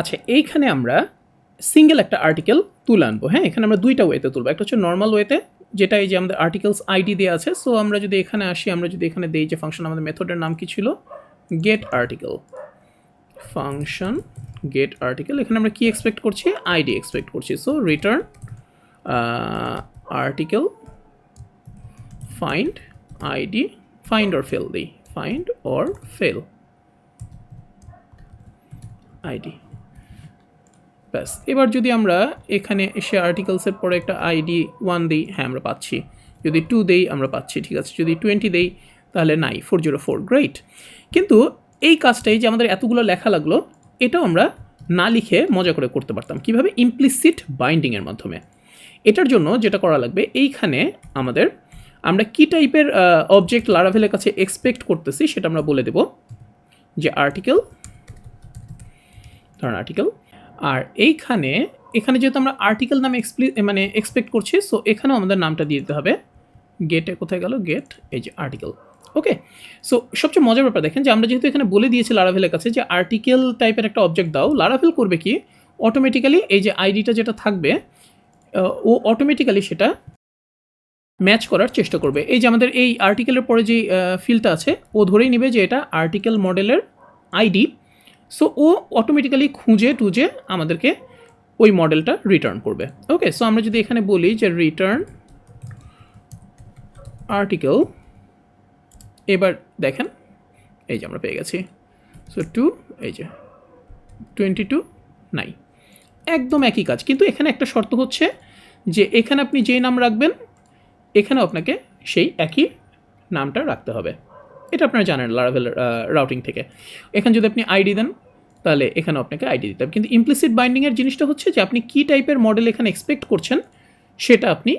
আচ্ছা এইখানে আমরা সিঙ্গেল একটা আর্টিকেল তুলে আনব। হ্যাঁ এখানে আমরা দুইটা ওয়েতে তুলবো। একটা হচ্ছে নর্মাল ওয়েতে যেটা এই যে আমাদের আর্টিকেলস আইডি দেওয়া আছে। সো আমরা যদি এখানে আসি, আমরা যদি এখানে দেই যে ফাংশন আমাদের মেথডের নাম কি ছিল? Get article function get article এখানে আমরা কি এক্সপেক্ট করছি? আইডি এক্সপেক্ট করছি। So return article find ID find or fail দিই। ফাইন্ড অর ফেল আইডি ব্যাস। এবার যদি আমরা এখানে এসে আর্টিকেলসের পরে একটা আইডি ওয়ান দিই হ্যাঁ আমরা পাচ্ছি। যদি টু দেই, আমরা পাচ্ছি, ঠিক আছে। যদি টোয়েন্টি দেই, তাহলে নাই ফোর জিরো ফোর গ্রেট কিন্তু এই কাজটাই যে আমাদের এতগুলো লেখা লাগল, এটাও আমরা না লিখে মজা করে করতে পারতাম। কীভাবে? ইমপ্লিসিট বাইন্ডিংয়ের মাধ্যমে। এটার জন্য যেটা করা লাগবে, এইখানে আমাদের আমরা কি টাইপের অবজেক্ট লারাভেলের কাছে এক্সপেক্ট করতেছি সেটা আমরা বলে দেব। যে আর্টিকেল ধরুন আর্টিকেল আর এইখানে, এখানে যেহেতু আমরা আর্টিকেল নামে এক্সপ্লি মানে এক্সপেক্ট করছি সো এখানেও আমাদের নামটা দিয়ে দিতে হবে। গেটে কোথায় গেল? গেট এই যে আর্টিকেল ওকে সো সবচেয়ে মজার ব্যাপার দেখেন যে আমরা যেহেতু এখানে বলে দিয়েছি লারাভেলের কাছে যে আর্টিকেল টাইপের একটা অবজেক্ট দাও লারাভেল করবে কি? অটোমেটিক্যালি এই যে আইডিটা যেটা থাকবে ও অটোমেটিক্যালি সেটা ম্যাচ করার চেষ্টা করবে। এই যে আমাদের এই আর্টিকেলের পরে যে ফিল্ডটা আছে, ও ধরেই নেবে যে এটা আর্টিকেল মডেলের আইডি সো ও অটোমেটিক্যালি খুঁজে টুজে আমাদেরকে ওই মডেলটা রিটার্ন করবে। ওকে সো আমরা যদি এখানে বলি যে রিটার্ন আর্টিকেল এবার দেখেন, এই যে আমরা পেয়ে গেছি। সো টু এই যে টোয়েন্টি টু নাই একদম একই কাজ, কিন্তু এখানে একটা শর্ত হচ্ছে যে এখানে আপনি যেই নাম রাখবেন এখানে আপনাকে সেই একই নামটা রাখতে হবে। এটা আপনারা জানেন লারাভেল রাউটিং থেকে। এখানে যদি আপনি আইডি দেন, তাহলে এখানে আপনাকে আইডি দিতে হবে। কিন্তু ইমপ্লিসিট বাইন্ডিংয়ের জিনিসটা হচ্ছে যে আপনি কী টাইপের মডেল এখানে এক্সপেক্ট করছেন, সেটা আপনি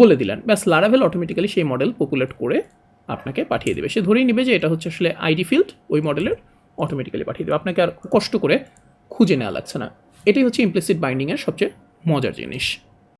বলে দিলেন। ব্যাস লারাভেল অটোমেটিক্যালি সেই মডেল পপুলেট করে আপনাকে পাঠিয়ে দেবে। সে ধরেই নেবে যে এটা হচ্ছে আসলে আইডি ফিল্ড ওই মডেলের অটোমেটিক্যালি পাঠিয়ে দেবে। আপনাকে আর কষ্ট করে খুঁজে নেওয়া লাগছে না। এটাই হচ্ছে ইমপ্লিসিট বাইন্ডিংয়ের সবচেয়ে মজার জিনিস।